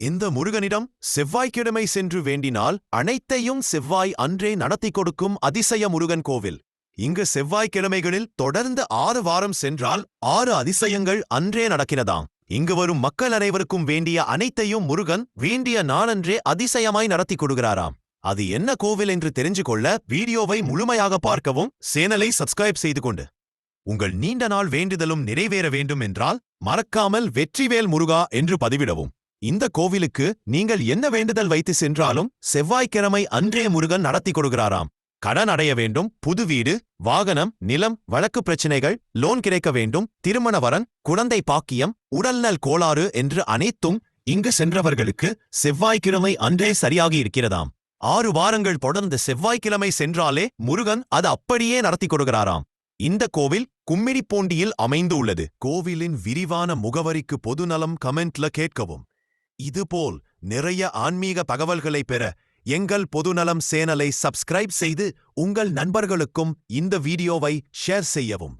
இந்த முருகனிடம் செவ்வாய்க்கிழமை சென்று வேண்டினால் அனைத்தையும் செவ்வாய் அன்றே நடத்தி கொடுக்கும் அதிசய முருகன் கோவில். இங்கு செவ்வாய்க்கிழமைகளில் தொடர்ந்து ஆறு வாரம் சென்றால் ஆறு அதிசயங்கள் அன்றே நடக்கிறதாம். இங்கு வரும் மக்கள் அனைவருக்கும் வேண்டிய அனைத்தையும் முருகன் வேண்டிய நாளன்றே அதிசயமாய் நடத்தி கொடுக்கிறாராம். அது என்ன கோவில் என்று தெரிஞ்சு கொள்ள வீடியோவை முழுமையாக பார்க்கவும் சேனலை சப்ஸ்கிரைப் செய்து கொண்டு. உங்கள் நீண்ட நாள் வேண்டுதலும் நிறைவேற வேண்டும் என்றால் மறக்காமல் வெற்றிவேல் முருகா என்று பதிவிடவும். இந்த கோவிலுக்கு நீங்கள் என்ன வேண்டுதல் வைத்து சென்றாலும் செவ்வாய்க்கிழமை அன்றே முருகன் நடத்தி கொடுக்கிறாராம். கடன் அடைய வேண்டும் புது வீடு வாகனம் நிலம் வழக்கு பிரச்சனைகள் லோன் கிடைக்க வேண்டும் திருமண வரன் குழந்தை பாக்கியம் உடல்நல் கோளாறு என்று அனைத்தும் இங்கு சென்றவர்களுக்கு செவ்வாய்க்கிழமை அன்றே சரியாகி இருக்கிறதாம். ஆறு வாரங்கள் தொடர்ந்து செவ்வாய்க்கிழமை சென்றாலே முருகன் அது அப்படியே நடத்தி கொடுக்கிறாராம். இந்த கோவில் கும்மிடிப்பூண்டியில் அமைந்து உள்ளது கோவிலின் விரிவான முகவரிக்கு பொதுநலம் கமெண்ட்ல கேட்கவும். இதுபோல் நிறைய ஆன்மீக தகவல்களை பெற எங்கள் பொதுநலம் சேனலை சப்ஸ்கிரைப் செய்து உங்கள் நண்பர்களுக்கும் இந்த வீடியோவை ஷேர் செய்யவும்.